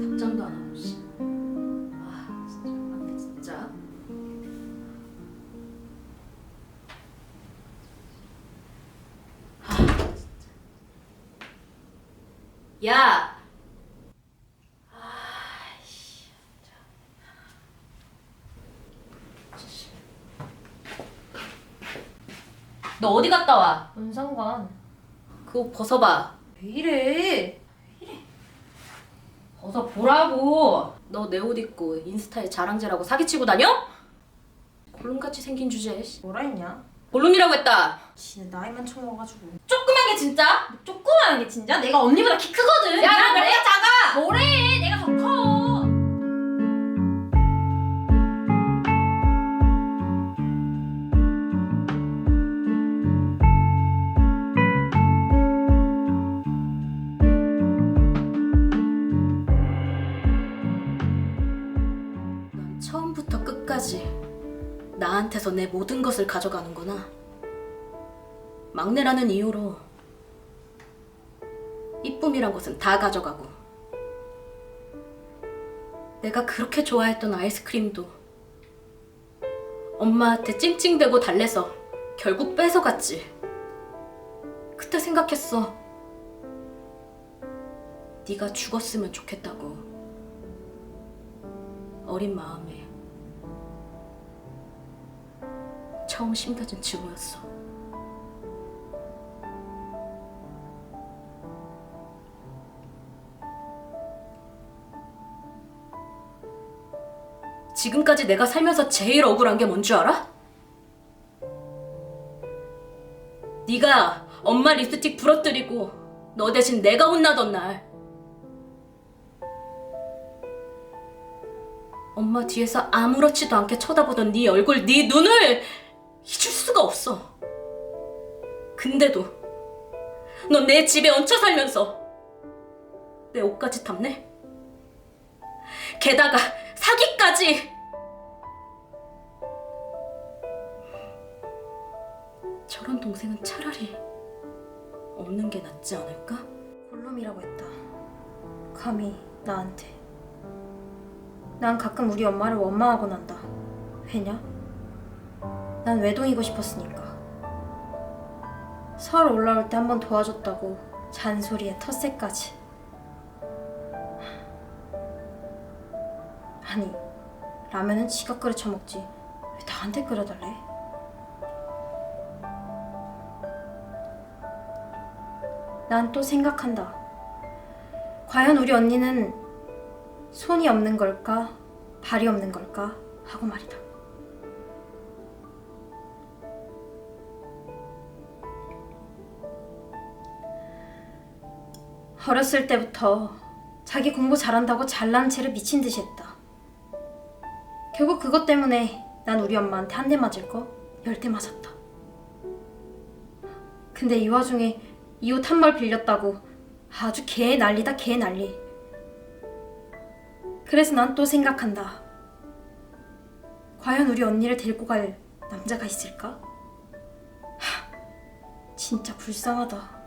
답장도 안 하고 씨. 아 진짜 안돼 진짜. 아 진짜. 야. 아이씨. 너 어디 갔다 와? 뭔 상관? 그거 벗어봐. 왜 이래? 벗어 보라고. 너 내 옷 입고 인스타에 자랑질하고 사기치고 다녀? 골룸같이 생긴 주제에 씨. 뭐라 했냐? 골룸이라고 했다. 지는 나이만 처먹어가지고 조그만 게 진짜? 조그마한 게 진짜? 내가 언니보다 키 크거든 야, 나 내가 작아. 뭐래 끝까지 나한테서 내 모든 것을 가져가는구나. 막내라는 이유로 이쁨이란 것은 다 가져가고 내가 그렇게 좋아했던 아이스크림도 엄마한테 찡찡대고 달래서 결국 뺏어갔지. 그때 생각했어. 네가 죽었으면 좋겠다고. 어린 마음에 처음 심겨진 징후였어. 지금까지 내가 살면서 제일 억울한 게 뭔 줄 알아? 네가 엄마 립스틱 부러뜨리고 너 대신 내가 혼나던 날 엄마 뒤에서 아무렇지도 않게 쳐다보던 네 얼굴, 네 눈을 잊을 수가 없어. 근데도 넌 내 집에 얹혀 살면서 내 옷까지 탐내? 게다가 사기까지! 저런 동생은 차라리 없는 게 낫지 않을까? 골룸이라고 했다. 감히 나한테. 난 가끔 우리 엄마를 원망하곤 한다. 왜냐? 난 외동이고 싶었으니까. 서울 올라올 때 한 번 도와줬다고 잔소리에 텃세까지. 아니, 라면은 지가 끓여 처먹지. 왜 나한테 끓여달래? 난 또 생각한다. 과연 우리 언니는 손이 없는 걸까? 발이 없는 걸까? 하고 말이다. 어렸을 때부터 자기 공부 잘한다고 잘난 체를 미친 듯이 했다. 결국 그것 때문에 난 우리 엄마한테 한 대 맞을 거 열 대 맞았다. 근데 이 와중에 이 옷 한 벌 빌렸다고 아주 개 난리다 개 난리. 그래서 난 또 생각한다. 과연 우리 언니를 데리고 갈 남자가 있을까? 하, 진짜 불쌍하다.